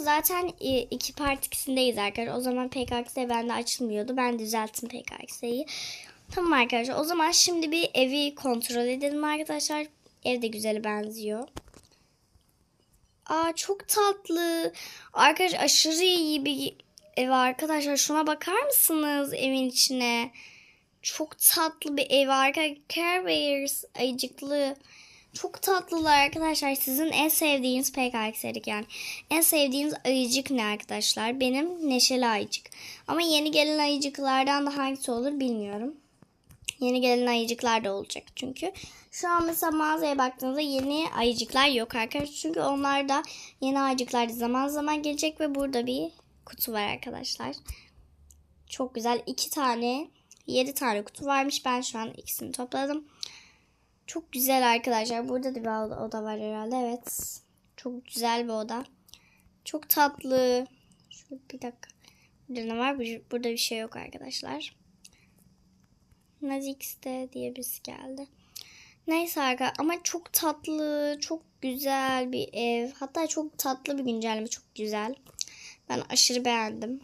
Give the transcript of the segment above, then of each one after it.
Zaten e, iki part ikisindeyiz arkadaşlar. O zaman PKX bende açılmıyordu. Ben düzelttim PKX'yi. Tamam arkadaşlar. O zaman şimdi bir evi kontrol edelim arkadaşlar. Ev de güzel benziyor. Aa çok tatlı. Arkadaşlar aşırı iyi bir ev arkadaşlar. Şuna bakar mısınız evin içine? Çok tatlı bir ev arkadaşlar. Care Bears ayıcıklı. Çok tatlılar arkadaşlar. Sizin en sevdiğiniz PKX erik yani. En sevdiğiniz ayıcık ne arkadaşlar? Benim neşeli ayıcık. Ama yeni gelen ayıcıklardan da hangisi olur bilmiyorum. Yeni gelen ayıcıklar da olacak çünkü. Şu an mesela mağazaya baktığınızda yeni ayıcıklar yok arkadaşlar. Çünkü onlar da yeni ayıcıklar zaman zaman gelecek ve burada bir kutu var arkadaşlar. Çok güzel. iki tane, yedi tane kutu varmış. Ben şu an ikisini topladım. Çok güzel arkadaşlar. Burada da bir oda var herhalde. Evet. Çok güzel bir oda. Çok tatlı. Şöyle bir dakika. Burada ne var? Burada bir şey yok arkadaşlar. Nazix'te diye birisi geldi. Neyse arkadaşlar ama çok tatlı, çok güzel bir ev. Hatta çok tatlı bir güncelleme, çok güzel. Ben aşırı beğendim.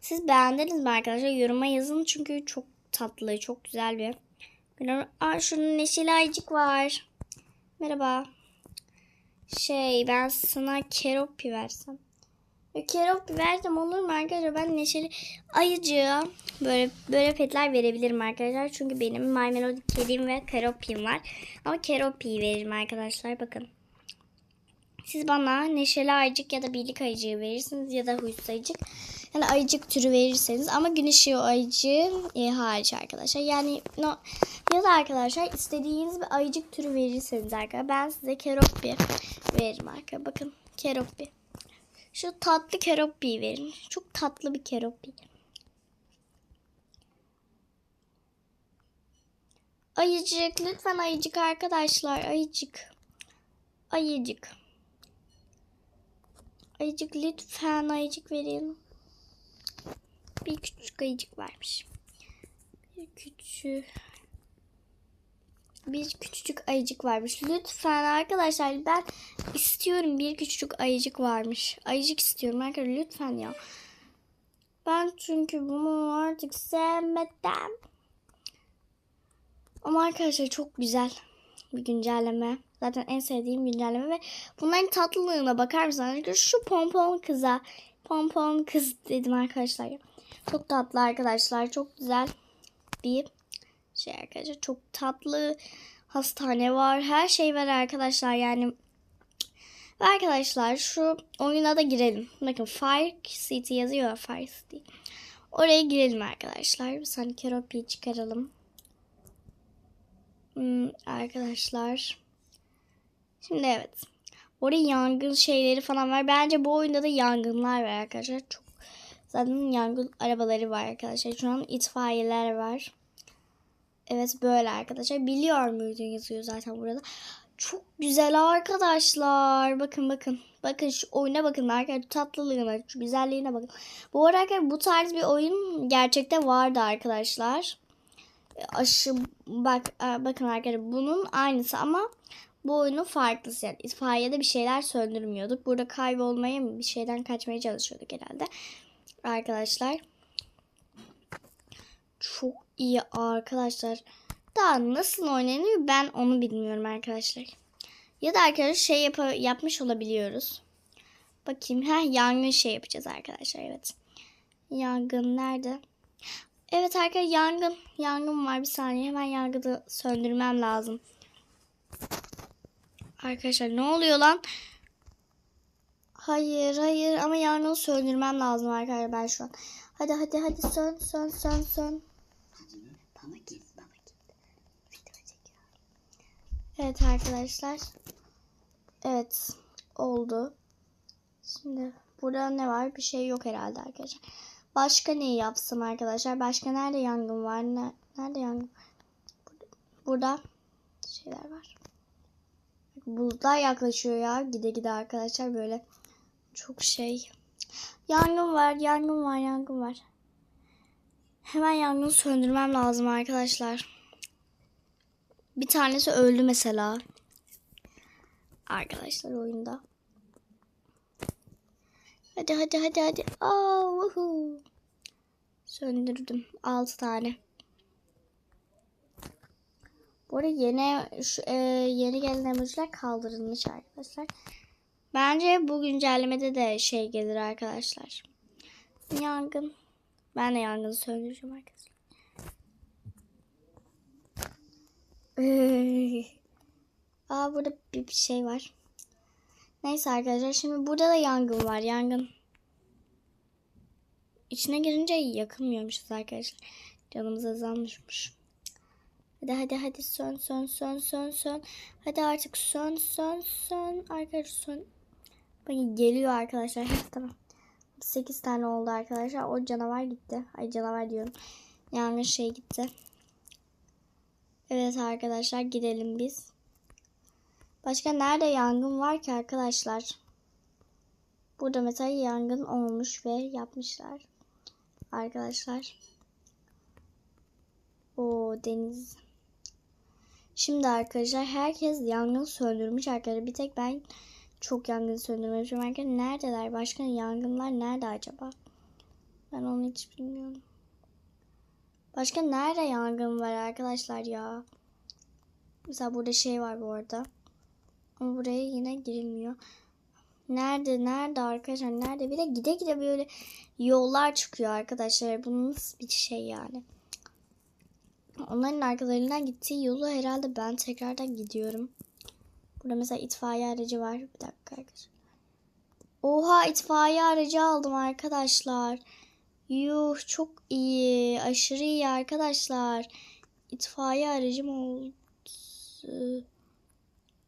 Siz beğendiniz mi arkadaşlar? Yoruma yazın çünkü çok tatlı, çok güzel bir. Aa şunun neşeli ayıcık var. Merhaba. Şey ben sana keropi versem. Keropi versem olur mu arkadaşlar? Ben neşeli ayıcığa böyle böyle petler verebilirim arkadaşlar. Çünkü benim My Melody kedim ve keropim var. Ama keropiyi veririm arkadaşlar. Bakın. Siz bana neşeli ayıcık ya da birlik ayıcığı verirsiniz ya da huysuz ayıcık. Yani ayıcık türü verirseniz ama gün ışığı ayıcığı e, hariç arkadaşlar. Yani no, ya da arkadaşlar istediğiniz bir ayıcık türü verirseniz arkadaşlar ben size keropi veririm arkadaşlar. Bakın keropi. Şu tatlı keropi verin. Çok tatlı bir keropi. Ayıcık lütfen ayıcık arkadaşlar ayıcık. Ayıcık. Ayıcık lütfen ayıcık verin. Bir küçük ayıcık varmış. Bir küçük bir küçücük ayıcık varmış. Lütfen arkadaşlar ben istiyorum bir küçücük ayıcık varmış. Ayıcık istiyorum arkadaşlar lütfen ya. Ben çünkü bunu artık sevmedim. Ama arkadaşlar çok güzel bir güncelleme. Zaten en sevdiğim güncelleme ve bunların tatlılığına bakar mısınız? Şu pompon kıza pompon kız dedim arkadaşlar. Çok tatlı arkadaşlar. Çok güzel bir şey arkadaşlar. Çok tatlı hastane var. Her şey var arkadaşlar. Yani ve arkadaşlar şu oyuna da girelim. Bakın Fire City yazıyor. Fire City. Oraya girelim arkadaşlar. Bir saniye çıkaralım. Hmm, arkadaşlar. Şimdi evet. Orada yangın şeyleri falan var. Bence bu oyunda da yangınlar var arkadaşlar. Çok zaten yangın arabaları var arkadaşlar. Şu an itfaiyeler var. Evet böyle arkadaşlar. Biliyor muydun yazıyor zaten burada. Çok güzel arkadaşlar. Bakın bakın. Bakın şu oyuna bakın arkadaşlar. Tatlılığına, şu güzelliğine bakın. Bu arada arkadaşlar bu tarz bir oyun gerçekte vardı arkadaşlar. Aşı bak bakın arkadaşlar bunun aynısı ama bu oyunun farklısı. Yani itfaiyede bir şeyler söndürmüyorduk. Burada kaybolmaya mı bir şeyden kaçmaya çalışıyorduk herhalde. Arkadaşlar. Çok iyi arkadaşlar. Daha nasıl oynanıyor ben onu bilmiyorum arkadaşlar. Ya da arkadaşlar şey yap yapmış olabiliyoruz. Bakayım. ha yangın şey yapacağız arkadaşlar. Evet. Yangın nerede? Evet arkadaşlar yangın. Yangın var bir saniye. Hemen yangını söndürmem lazım. Arkadaşlar ne oluyor lan? Hayır hayır ama yangını söndürmem lazım arkadaşlar ben şu an. Hadi hadi hadi sön sön sön sön. Baba git baba git. Evet arkadaşlar. Evet oldu. Şimdi burada ne var? Bir şey yok herhalde arkadaşlar. Başka ne yapsam arkadaşlar? Başka nerede yangın var? Nerede yangın? Burada, burada şeyler var. Bulutlar yaklaşıyor ya. Gide gide arkadaşlar böyle çok şey. Yangın var, yangın var, yangın var. Hemen yangını söndürmem lazım arkadaşlar. Bir tanesi öldü mesela. Arkadaşlar oyunda. Hadi hadi hadi hadi. Aa, vuhu. Söndürdüm. 6 tane. Bu arada yeni şu, e, yeni gelen emojiler kaldırılmış arkadaşlar. Bence bu güncellemede de şey gelir arkadaşlar. Yangın. Ben de yangını söndüreceğim arkadaşlar. Aa burada bir şey var. Neyse arkadaşlar şimdi burada da yangın var. Yangın. İçine girince yakılmıyormuşuz arkadaşlar. Canımız azalmışmış. Hadi hadi hadi sön sön sön sön sön. Hadi artık sön sön sön. Arkadaşlar sön. Bakın geliyor arkadaşlar. Tamam. 8 tane oldu arkadaşlar. O canavar gitti. Ay canavar diyorum. Yangın şey gitti. Evet arkadaşlar gidelim biz. Başka nerede yangın var ki arkadaşlar? Burada mesela yangın olmuş ve yapmışlar. Arkadaşlar. O deniz. Şimdi arkadaşlar herkes yangın söndürmüş arkadaşlar. Bir tek ben çok yangın söndürmüşüm. Arkadaşlar neredeler? Başka yangınlar nerede acaba? Ben onu hiç bilmiyorum. Başka nerede yangın var arkadaşlar ya? Mesela burada şey var bu arada. Ama buraya yine girilmiyor. Nerede nerede arkadaşlar nerede? Bir de gide gide böyle yollar çıkıyor arkadaşlar. Bu nasıl bir şey yani? Onların arkalarından gittiği yolu herhalde ben tekrardan gidiyorum. Burada mesela itfaiye aracı var. Bir dakika arkadaşlar. Oha itfaiye aracı aldım arkadaşlar. Yuh çok iyi. Aşırı iyi arkadaşlar. İtfaiye aracım oldu.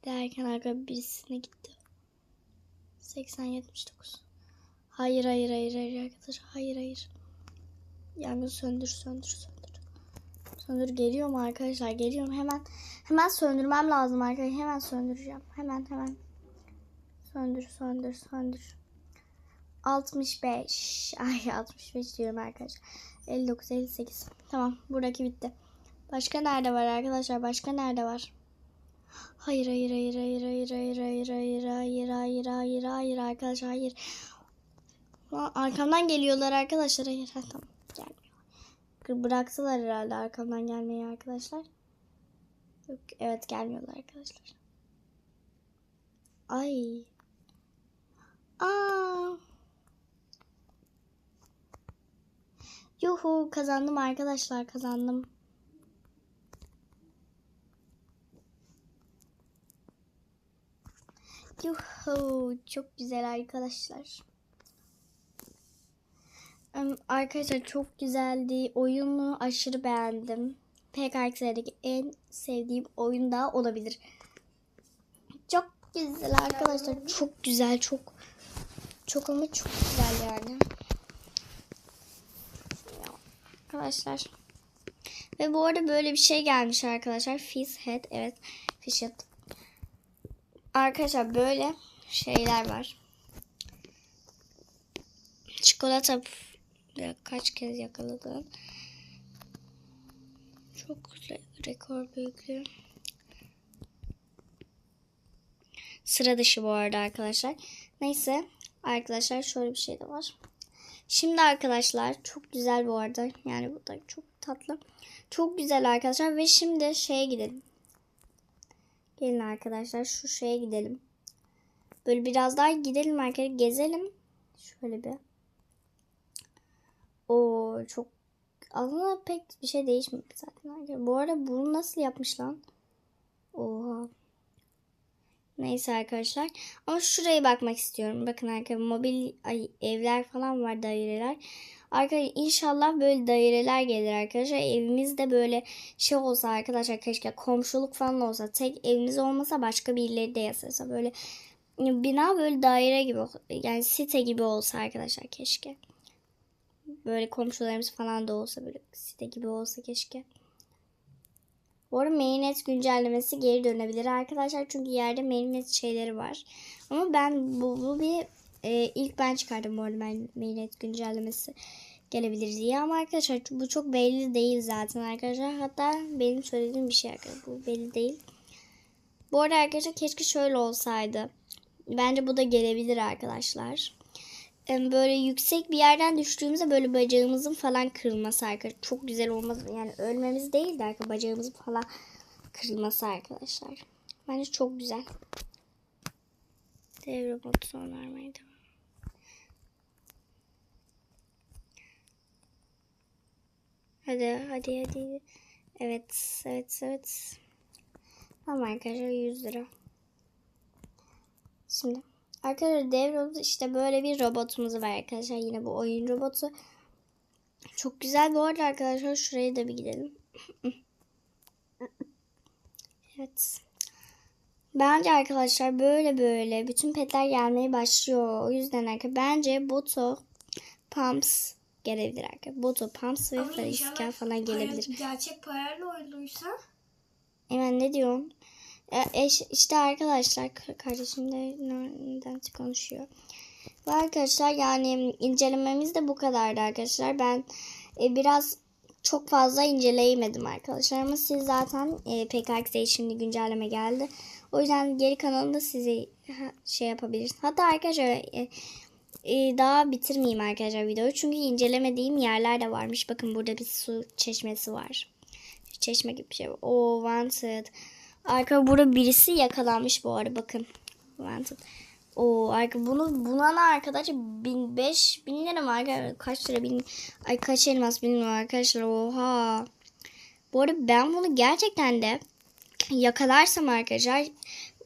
Derken arka birisine gitti. 80-79. Hayır hayır hayır hayır arkadaşlar. Hayır hayır. Yangın söndür söndür söndür. Söndür geliyor mu arkadaşlar? Geliyorum hemen. Hemen söndürmem lazım arkadaşlar. Hemen söndüreceğim. Hemen hemen. Söndür söndür söndür. 65. Ay 65 diyorum arkadaşlar. 59 58. Tamam buradaki bitti. Başka nerede var arkadaşlar? Başka nerede var? Hayır hayır hayır hayır hayır hayır hayır hayır hayır hayır hayır hayır arkadaşlar hayır. Arkamdan geliyorlar arkadaşlar. Hayır ha, tamam. Bıraktılar herhalde arkamdan gelmeyi arkadaşlar. Yok evet gelmiyorlar arkadaşlar. Ay. Aa. Yuhu kazandım arkadaşlar kazandım. Yuhu çok güzel arkadaşlar. Arkadaşlar çok güzeldi. Oyunu aşırı beğendim. PKX'deki en sevdiğim oyun da olabilir. Çok güzel arkadaşlar. Çok güzel. Çok çok ama çok güzel yani. Arkadaşlar. Ve bu arada böyle bir şey gelmiş arkadaşlar. Fish head. Evet. Fish head. Arkadaşlar böyle şeyler var. Çikolata kaç kez yakaladım. Çok rekor büyüklüğü. Sıra dışı bu arada arkadaşlar. Neyse arkadaşlar şöyle bir şey de var. Şimdi arkadaşlar çok güzel bu arada. Yani bu da çok tatlı. Çok güzel arkadaşlar ve şimdi şeye gidelim. Gelin arkadaşlar şu şeye gidelim. Böyle biraz daha gidelim arkadaşlar gezelim. Şöyle bir. O çok aslında pek bir şey değişmedi zaten. Bu arada bunu nasıl yapmış lan? Oha. Neyse arkadaşlar. Ama şuraya bakmak istiyorum. Bakın arkadaşlar mobil ay, evler falan var daireler. Arkadaşlar inşallah böyle daireler gelir arkadaşlar. Evimizde böyle şey olsa arkadaşlar keşke komşuluk falan olsa. Tek evimiz olmasa başka bir illerde yaşasa. Böyle bina böyle daire gibi yani site gibi olsa arkadaşlar keşke. Böyle komşularımız falan da olsa böyle site gibi olsa keşke. Bu arada mainnet güncellemesi geri dönebilir arkadaşlar. Çünkü yerde mainnet şeyleri var. Ama ben bu, bu bir e, ilk ben çıkardım bu arada mainnet güncellemesi gelebilir diye. Ama arkadaşlar bu çok belli değil zaten arkadaşlar. Hatta benim söylediğim bir şey arkadaşlar. Bu belli değil. Bu arada arkadaşlar keşke şöyle olsaydı. Bence bu da gelebilir arkadaşlar. Böyle yüksek bir yerden düştüğümüzde böyle bacağımızın falan kırılması arkadaşlar. Çok güzel olmaz. Yani ölmemiz değil de arkadaşlar bacağımızın falan kırılması arkadaşlar. Bence çok güzel. Dev robotu son vermeye. Hadi hadi hadi. Evet evet evet. Tamam arkadaşlar 100 lira. Şimdi arkadaşlar dev robotu işte böyle bir robotumuz var arkadaşlar. Yine bu oyun robotu. Çok güzel. Bu arada arkadaşlar şuraya da bir gidelim. evet. Bence arkadaşlar böyle böyle bütün petler gelmeye başlıyor. O yüzden arkadaşlar bence Boto, Pumps gelebilir arkadaşlar. Boto, Pumps ve Fariska falan gelebilir. gerçek parayla oynuysa Hemen ne diyorsun? E, eş- işte arkadaşlar kardeşim de nereden konuşuyor. Ve arkadaşlar yani incelememiz de bu kadardı arkadaşlar. Ben e, biraz çok fazla inceleyemedim arkadaşlar ama siz zaten e, PKX'de şimdi güncelleme geldi. O yüzden geri kanalında size şey yapabilirsiniz. Hatta arkadaşlar e, e, daha bitirmeyeyim arkadaşlar videoyu. Çünkü incelemediğim yerler de varmış. Bakın burada bir su çeşmesi var. Çeşme gibi bir şey var. O wanted. Arka burada birisi yakalanmış bu arada bakın. O arka bunu bulana arkadaşlar bin beş bin lira mı arkadaşlar? Kaç lira bin ay kaç elmas bilmiyorum arkadaşlar. Oha. Bu arada ben bunu gerçekten de yakalarsam arkadaşlar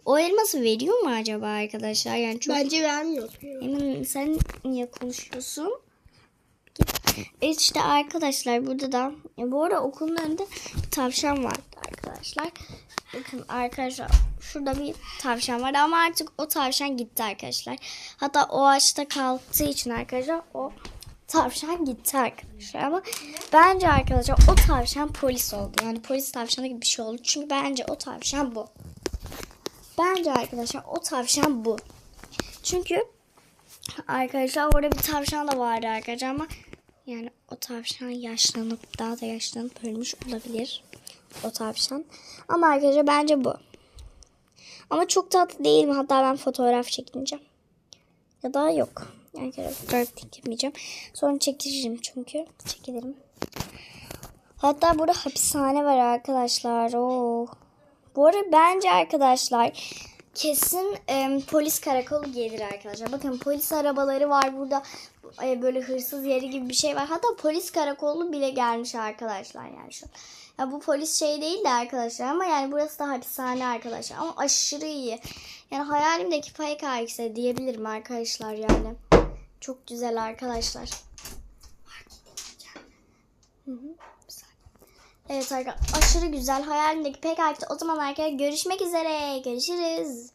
o elması veriyor mu acaba arkadaşlar? Yani çok bence vermiyor. Emin sen niye konuşuyorsun? Evet işte arkadaşlar burada da bu arada okulun önünde bir tavşan vardı arkadaşlar. Bakın arkadaşlar şurada bir tavşan vardı ama artık o tavşan gitti arkadaşlar. Hatta o ağaçta kalktığı için arkadaşlar o tavşan gitti arkadaşlar. Ama bence arkadaşlar o tavşan polis oldu. Yani polis tavşanı gibi bir şey oldu. Çünkü bence o tavşan bu. Bence arkadaşlar o tavşan bu. Çünkü Arkadaşlar orada bir tavşan da vardı arkadaşlar ama yani o tavşan yaşlanıp daha da yaşlanıp ölmüş olabilir. O tavşan. Ama arkadaşlar bence bu. Ama çok tatlı değil mi? Hatta ben fotoğraf çekineceğim. Ya da yok. Arkadaşlar fotoğraf çekmeyeceğim. Sonra çekeceğim çünkü. Çekilirim. Hatta burada hapishane var arkadaşlar. Oo. Bu arada bence arkadaşlar kesin e, polis karakolu gelir arkadaşlar. Bakın polis arabaları var burada. E, böyle hırsız yeri gibi bir şey var. Hatta polis karakolu bile gelmiş arkadaşlar yani şu. Ya bu polis şey değil de arkadaşlar ama yani burası da hapishane arkadaşlar. Ama aşırı iyi. Yani hayalimdeki PKX'e diyebilirim arkadaşlar yani. Çok güzel arkadaşlar. Hı hı. Evet arkadaşlar aşırı güzel hayalimdeki PKX'de o zaman arkadaşlar görüşmek üzere. Görüşürüz.